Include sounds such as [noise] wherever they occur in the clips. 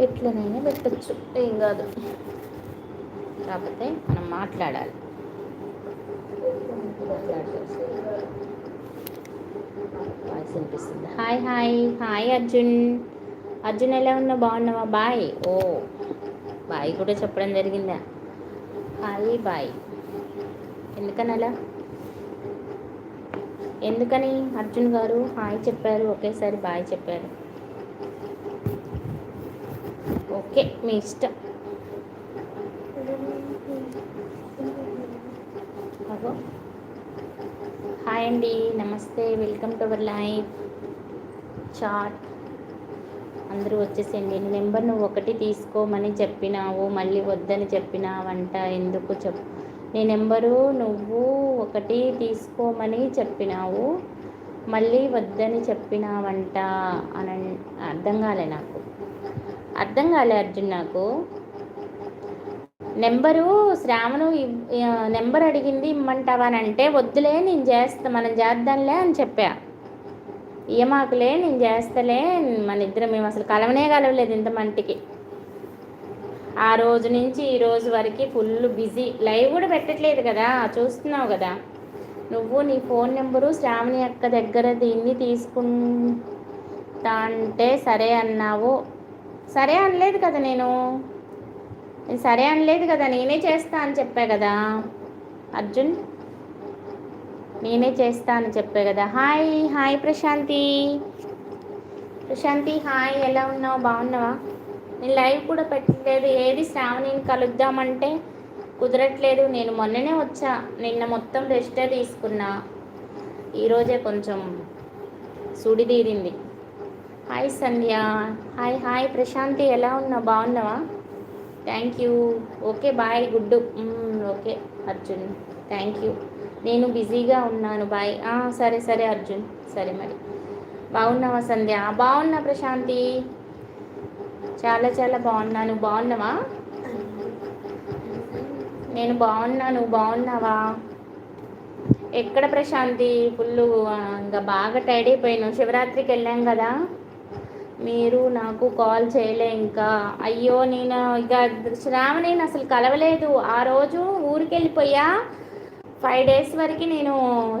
ఎట్లనైనా పెట్టచ్చు. ఏం కాదు. కాకపోతే మనం మాట్లాడాలి. వాయిస్ వినిపిస్తుంది? Hi hi. Hi Arjun. Arjun ఎలా ఉన్నా బాగున్నావా? బాయ్. ఓ బాయ్ కూడా చెప్పడం జరిగిందా? Hi bye. ఎందుకని అలా ఎందుకని? అర్జున్ గారు హాయ్ చెప్పారు. ఒకేసారి బాయ్ చెప్పారు. ఓకే మీ ఇష్టం. అగో. హాయ్ అండి నమస్తే welcome to our life chat. అందరూ వచ్చేసేయండి నెంబర్ నువ్వు ఒకటి తీసుకోమని చెప్పినావు మళ్ళీ వద్దని చెప్పినావంట ఎందుకు చెప్ నీ నెంబరు నువ్వు ఒకటి తీసుకోమని చెప్పినావు మళ్ళీ వద్దని చెప్పినావంట అని అర్థం కాలే నాకు. అర్థం కాలే అర్జున్ నాకు. నెంబరు శ్రావణు ఇవ్- నెంబర్ అడిగింది ఇమ్మంటావా అని అంటే వద్దులే నేను చేస్తా మనం చేద్దాంలే అని చెప్పా. ఏమాకులే నేను చేస్తలే మన ఇద్దరం మేము అసలు కలవనే కలవలేదు ఇంత మంటికి. ఆ రోజు నుంచి ఈ రోజు వరకు ఫుల్ బిజీ. లైవ్ కూడా పెట్టట్లేదు కదా చూస్తున్నావు కదా. నువ్వు నీ ఫోన్ నెంబరు శ్రావణి అక్క దగ్గర దీన్ని తీసుకుంటా అంటే సరే అన్నావు. సరే అనలేదు కదా నేను. సరే అనలేదు కదా నేనే చేస్తా అని చెప్పా కదా. అర్జున్ నేనే చేస్తా అని చెప్పా కదా. Hi hi Prashanthi. Prashanthi hi ఎలా ఉన్నావు? బాగున్నావా? నేను లైవ్ కూడా పెట్టలేదు. ఏది శ్రావణిని కలుద్దామంటే కుదరట్లేదు. నేను మొన్ననే వచ్చా. నిన్న మొత్తం రెస్టే తీసుకున్నా. ఈరోజే కొంచెం సుడి తీరింది hi Sandhya. Hi hi. Prashanthi ఎలా ఉన్నావు? బాగున్నావా? Thank you okay bye good okay Arjun thank you నేను బిజీగా ఉన్నాను. బాయ్ సరే సరే అర్జున్ సరే మరి. బాగున్నావా సంధ్య? బాగున్నా ప్రశాంతి. చాలా చాలా బాగున్నాను బాగున్నావా? నేను బాగున్నాను బాగున్నావా? ఎక్కడ ప్రశాంతి? ఫుల్ ఇంకా బాగా టైడ్ అయిపోయాను శివరాత్రికి వెళ్ళాం కదా. మీరు నాకు కాల్ చేయలే ఇంకా. అయ్యో నేను ఇక శ్రావణి అసలు కలవలేదు. ఆ రోజు ఊరికి వెళ్ళిపోయా ఫైవ్ డేస్ వరకు నేను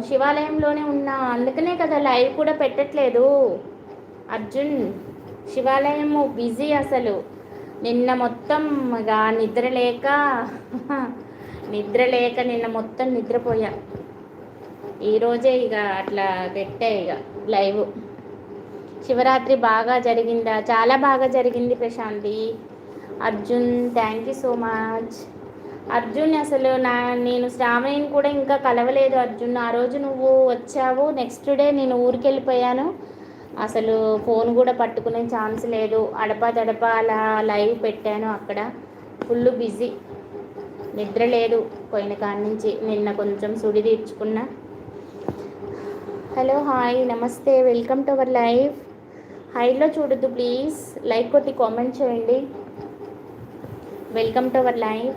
శివాలయంలోనే ఉన్నా. అందుకనే కదా లైవ్ కూడా పెట్టట్లేదు. అర్జున్ శివాలయము బిజీ అసలు. నిన్న మొత్తం ఇక నిద్ర లేక [laughs] నిద్ర లేక నిన్న మొత్తం నిద్రపోయా. ఈరోజే ఇక అట్లా పెట్టా ఇక లైవ్ శివరాత్రి బాగా జరిగిందా? చాలా బాగా జరిగింది Prashanthi. Arjun thank you so much Arjun అసలు నా నేను శ్రావణిని కూడా ఇంకా కలవలేదు అర్జున్. ఆ రోజు నువ్వు వచ్చావు నెక్స్ట్ డే నేను ఊరికి వెళ్ళిపోయాను అసలు ఫోన్ కూడా పట్టుకునే ఛాన్స్ లేదు. అడపా తడపా అలా లైవ్ పెట్టాను అక్కడ. ఫుల్ బిజీ నిద్ర లేదు పోయిన కాడి నుంచి. నిన్న కొంచెం సుడి తీర్చుకున్నా. హలో హాయ్ నమస్తే. వెల్కమ్ టు అవర్ లైవ్ హైలో చూడొద్దు ప్లీజ్ లైక్ కొట్టి కామెంట్ చేయండి. Welcome to our live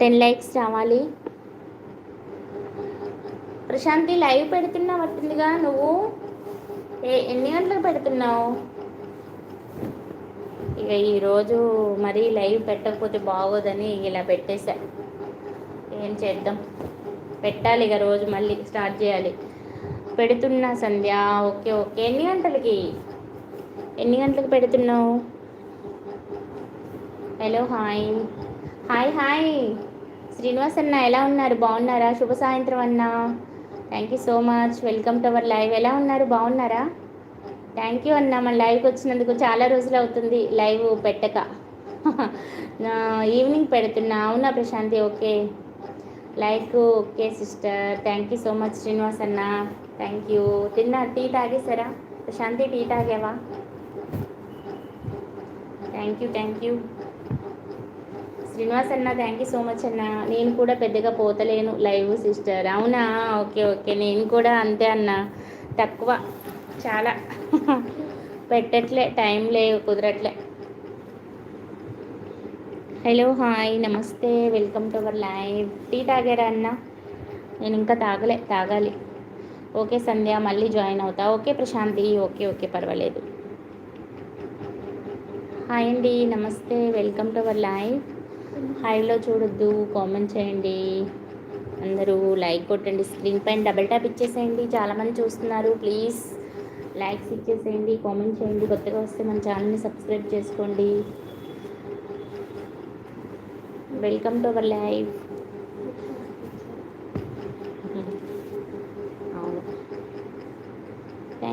ten likes రావాలి. ప్రశాంతి లైవ్ పెడుతున్నావు అట్టుందిగా నువ్వు? ఏ ఎన్ని గంటలకు పెడుతున్నావు? ఇక ఈరోజు మరీ లైవ్ పెట్టకపోతే బాగోదని ఇలా పెట్టేశా. ఏం చేద్దాం? పెట్టాలి ఇక రోజు మళ్ళీ స్టార్ట్ చేయాలి. పెడుతున్నా సంధ్య. Okay okay. ఎన్ని గంటలకి? ఎన్ని గంటలకు పెడుతున్నావు? Hello hi hi hi Srinivas అన్న ఎలా ఉన్నారు? బాగున్నారా? శుభ సాయంత్రం అన్న. Thank you so much welcome to our live ఎలా ఉన్నారు? బాగున్నారా? థ్యాంక్ యూ అన్న. మన లైవ్కి వచ్చినందుకు చాలా రోజులు అవుతుంది. లైవ్ పెట్టక. [laughs] ఈవినింగ్ పెడుతున్నా. అవునా Prashanti? Okay. Like okay sister thank you so much Srinivas అన్న. థ్యాంక్ యూ తిన్నా టీ తాగేసారా Prashanti tea తాగేవా? Thank you thank you Srinivas అన్న థ్యాంక్ యూ సో మచ్ అన్న. నేను కూడా పెద్దగా పోతలేను లైవ్ సిస్టర్. అవునా? Okay okay. నేను కూడా అంతే అన్న. తక్కువ. చాలా. పెట్టట్లే టైం లేవు కుదరట్లే. హలో హాయ్ నమస్తే. Welcome to our live tea తాగారా అన్న? నేను ఇంకా తాగలే తాగాలి. ఓకే సంధ్య మళ్ళీ జాయిన్ అవుతా. ఓకే ప్రశాంతి ఓకే ఓకే పర్వాలేదు. హాయ్ అండి నమస్తే వెల్కమ్ టు అవర్ లైవ్. హైలో చూడొద్దు కామెంట్ చేయండి. అందరూ లైక్ కొట్టండి స్క్రీన్ పైన డబల్ ట్యాప్ ఇచ్చేసేయండి. చాలామంది చూస్తున్నారు ప్లీజ్ లైక్స్ ఇచ్చేసేయండి కామెంట్ చేయండి. కొత్తగా వస్తే మన ఛానల్ని సబ్స్క్రైబ్ చేసుకోండి. Welcome to our live.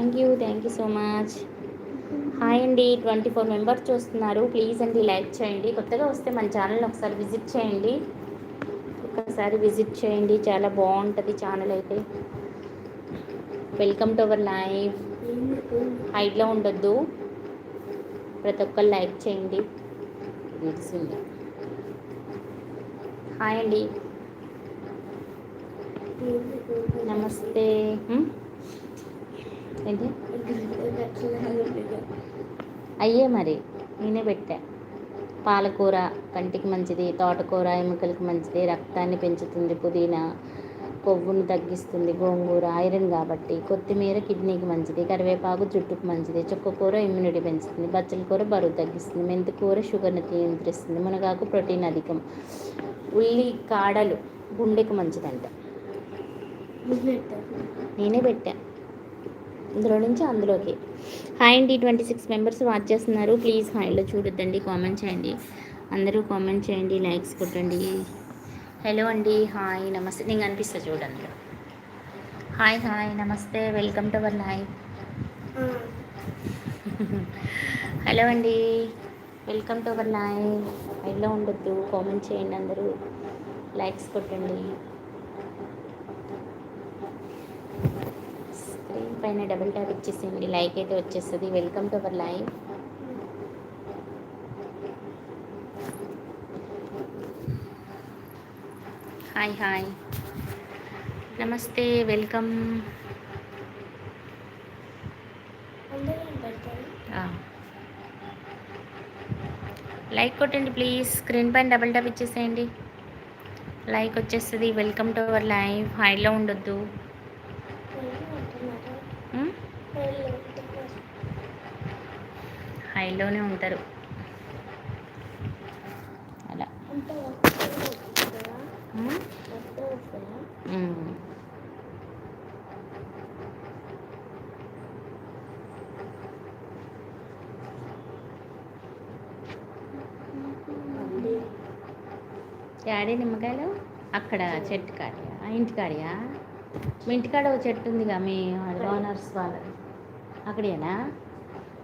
Thank you thank you so much. Hi అండి ట్వంటీ ఫోర్ మెంబర్స్ చూస్తున్నారు. ప్లీజ్ అండి లైక్ చేయండి. కొత్తగా వస్తే మన ఛానల్ని ఒకసారి విజిట్ చేయండి. ఒకసారి విజిట్ చేయండి. చాలా బాగుంటుంది ఛానల్ అయితే. వెల్కమ్ టు అవర్ లైవ్ హైట్లో ఉండొద్దు. ప్రతి ఒక్కరు లైక్ చేయండి. తెలిసింది హాయ్ అండి. నమస్తే. Hmm? ఏంటి? అయ్యే మరి నేనే పెట్టా. పాలకూర కంటికి మంచిది తోటకూర ఎముకలకు మంచిది రక్తాన్ని పెంచుతుంది పుదీనా కొవ్వును తగ్గిస్తుంది గోంగూర ఐరన్ కాబట్టి. కొత్తిమీర కిడ్నీకి మంచిది కరివేపాకు జుట్టుకు మంచిది చుక్కకూర ఇమ్యూనిటీ పెంచుతుంది బచ్చల కూర బరువు తగ్గిస్తుంది మెంతి కూర షుగర్ని నియంత్రిస్తుంది మునగాకు ప్రోటీన్ అధికం. ఉల్లి కాడలు గుండెకు మంచిదంట. నేనే పెట్టా. ఇందులో నుంచి అందులోకి. హాయ్ అండి ట్వంటీ సిక్స్ మెంబర్స్ వాచ్ చేస్తున్నారు. ప్లీజ్ హాయ్లో చూడొద్దండి కామెంట్ చేయండి. అందరూ కామెంట్ చేయండి లైక్స్ కొట్టండి. హలో అండి హాయ్ నమస్తే. నేను అనిపిస్తా చూడండి. హాయ్ హాయ్ నమస్తే. Welcome to our live. Hello అండి వెల్కమ్ టు అవర్ లైవ్. లైవ్లో ఉండొద్దు కామెంట్ చేయండి అందరూ. లైక్స్ కొట్టండి స్క్రీన్ పైన డబుల్ ట్యాప్ ఇచ్చేసేయండి. లైక్ అయితే వచ్చేస్తుంది. Welcome to our live hi hi నమస్తే. Welcome like ah. కొట్టండి ప్లీజ్ స్క్రీన్ పైన డబుల్ ట్యాప్ ఇచ్చేసేయండి. లైక్ వచ్చేస్తుంది. వెల్కమ్ టు అవర్ లైవ్ హైలో ఉండొద్దు. హైలోనే ఉంటారు. అలా. డాడీ నిమ్మకాయలు? అక్కడ చెట్టు కాడియా? ఆ ఇంటి కాడియా? మీ ఇంటికాడ ఓ చెట్టు ఉందిగా మీ ఓనర్స్ వాళ్ళది. అక్కడేనా?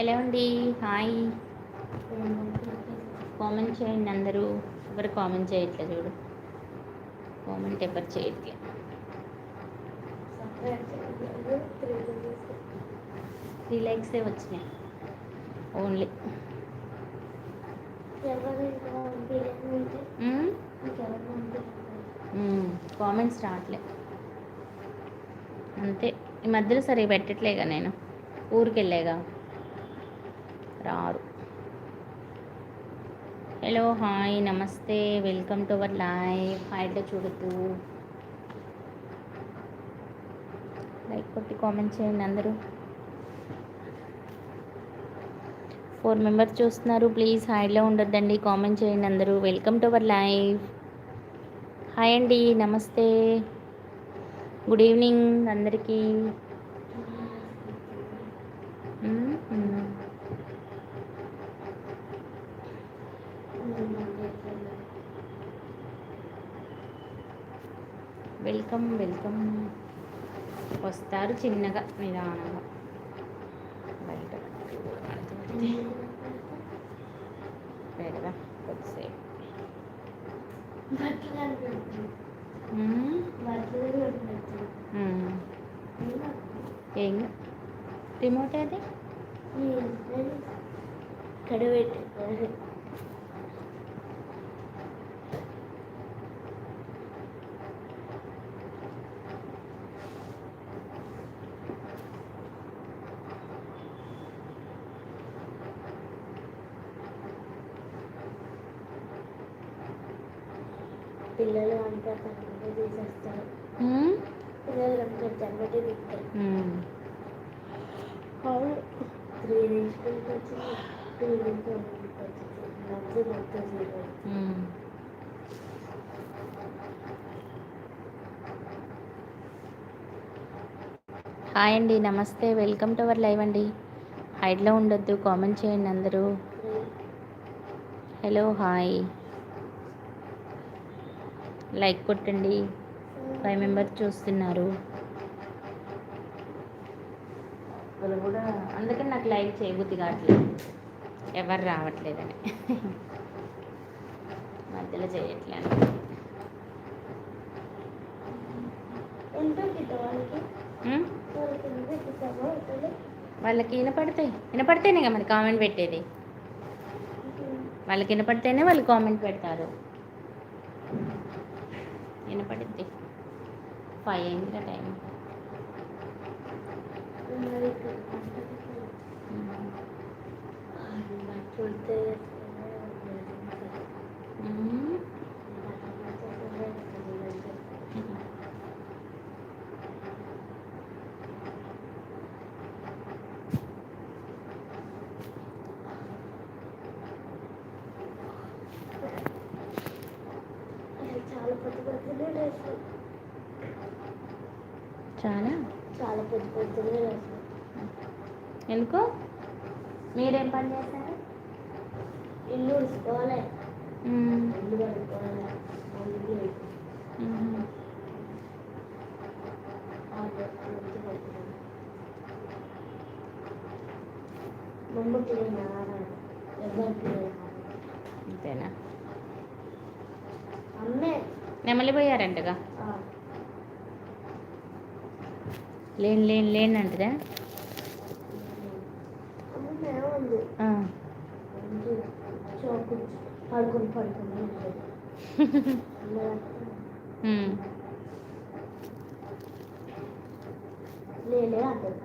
హలో అండి హాయ్. కామెంట్ చేయండి అందరూ. ఎవరు కామెంట్ చేయట్లే చూడు. కామెంట్ ఎవరు చేయట్లే. త్రీ లైక్సే వచ్చినాయి. ఓన్లీ. కామెంట్స్ రావట్లే. అంతే. ఈ మధ్యలో సరే పెట్టట్లేగా నేను. ఊరికి రారు. హలో హాయ్ నమస్తే welcome to our live hide చూడుతూ. Like కొట్టి కామెంట్ చేయండి అందరూ. ఫోర్ మెంబర్స్ చూస్తున్నారు ప్లీజ్ హైడ్లో ఉండొద్దండి కామెంట్ చేయండి అందరూ. Welcome to our live hi అండి నమస్తే. గుడ్ ఈవినింగ్ అందరికీ మ్మ్, మ్మ్. Welcome welcome. వస్తారు చిన్నగా నిదానంగా. బయట. పెడదాం కొద్దిసేపు. ఏం రిమోట్ అది? ఇక్కడ పిల్లలు అంతా కరెక్ట్గా? పిల్లలు జన్మటే తింటారు. అవును త్రీ డేస్ నుంచి వచ్చింది టూ డేస్ వచ్చింది మొత్తం జీరో. హాయ్ అండి నమస్తే. వెల్కమ్ టు అవర్ లైవ్ అండి. హైడ్లో ఉండొద్దు కామెంట్ చేయండి అందరూ. Hello hi. లైక్ కొట్టండి. ఫైవ్ మెంబర్స్ చూస్తున్నారు. వాళ్ళు కూడా అందుకని నాకు లైక్ చేయబుద్ధి కావట్లేదు. ఎవరు రావట్లేదని. మధ్యలో చేయట్లేదు వాళ్ళకి. వినపడతాయి వినపడితేనే కదా మరి కామెంట్ పెట్టేది? వాళ్ళకి వినపడితేనే వాళ్ళు కామెంట్ పెడతారు. వినపడిద్ది ఫైవ్ అయిందిగా టైం మరి ఇక్కడ చూస్తే ఉమ్. చాలా పెద్ద పెద్దనే లేసు చాలా చాలా పెద్ద పెద్దనే లేసు ఎందుకు? మీరేం పని చేస్తారు ఇల్లు ఉడుచుకోవాలి. ఇల్లు కడుక్కోవాలి. అందుకే ఉమ్. మమ్మకి ఎవరికి అంతేనా? అమ్మే. నెమలి పోయారంటగా ఆ, లేని లేని లేని అంటదా. లేలే అంటది. [laughs]